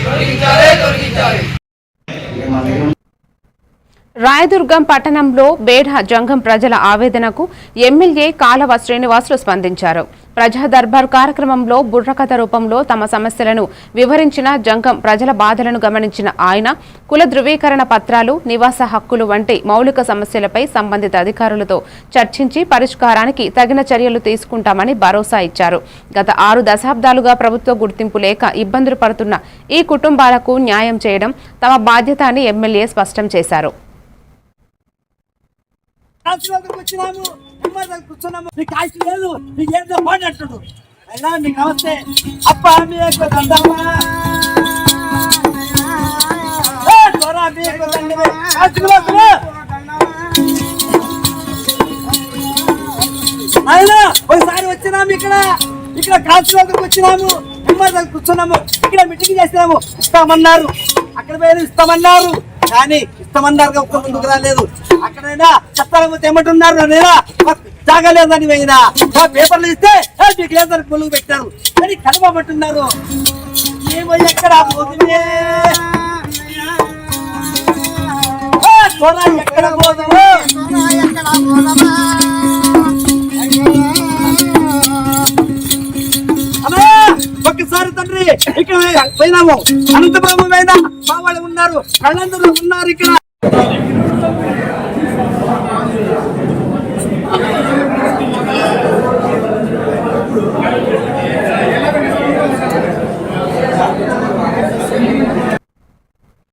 Torquitare. Torquitare, Rayadurgam పట్టణంలో బేఢ జంగం ప్రజల ఆవేదనకు MLA కాలవ శ్రీనివాసులు స్పందించారు. ప్రజా దర్బార్ కార్యక్రమంలో బుర్రకథ రూపంలో తమ సమస్యలను వివరించిన జంగం ప్రజల బాధలను గమనించిన ఆయన కుల ధృవీకరణ పత్రాలు నివాస హక్కులు వంటి మౌలిక సమస్యలపై సంబంధిత అధికారులతో చర్చించి పరిష్కారానికి తగిన చర్యలు తీసుకుంటామని భరోసా ఇచ్చారు. గత ఆరు దశాబ్దాలుగా ప్రభుత్వ గుర్తింపు లేక ఇబ్బందులు పడుతున్న ఈ కుటుంబాలకు న్యాయం చేయడం తమ బాధ్యత అని ఎమ్మెల్యే స్పష్టం చేశారు. కాల్సిన వచ్చినాము కుమార్ కూర్చున్నాము. నీకు ఆశ లేదు నీకు ఏదో పోటీ అంటాడు అయినా నీకు నమస్తే. అప్ప మీకు దండమా ఏ, త్వర మీకు దండమే. ఆస్తికులు వస్తున్నా. ఒకసారి వచ్చినాము ఇక్కడ. ఇక్కడ కాల్చిన దగ్గరకు వచ్చినాము కుమార్ కూర్చున్నాము. ఇక్కడ మీటింగ్ చేసినాము. ఇస్తామన్నారు. అక్కడ పోయారు ఇస్తామన్నారు. కానీ ఇస్తామన్నారు ఒక్క ముందుకు రాలేదు. అక్కడైనా చెప్తారకపోతే ఏమంటున్నారు నేనా తాగలేదని పోయినా ఆ పేపర్లు ఇస్తే మీకు లేదని పొలుగు పెట్టారు. అని కలవమంటున్నారు. ఏమో ఎక్కడ పోతుంది ఎక్కడ పోదాము అమ్మా ఒక్కసారి తండ్రి ఇక్కడ పోయినాము. అనంతపురం పోయినా మా వాళ్ళు ఉన్నారు. కళ్ళందరూ ఉన్నారు ఇక్కడ.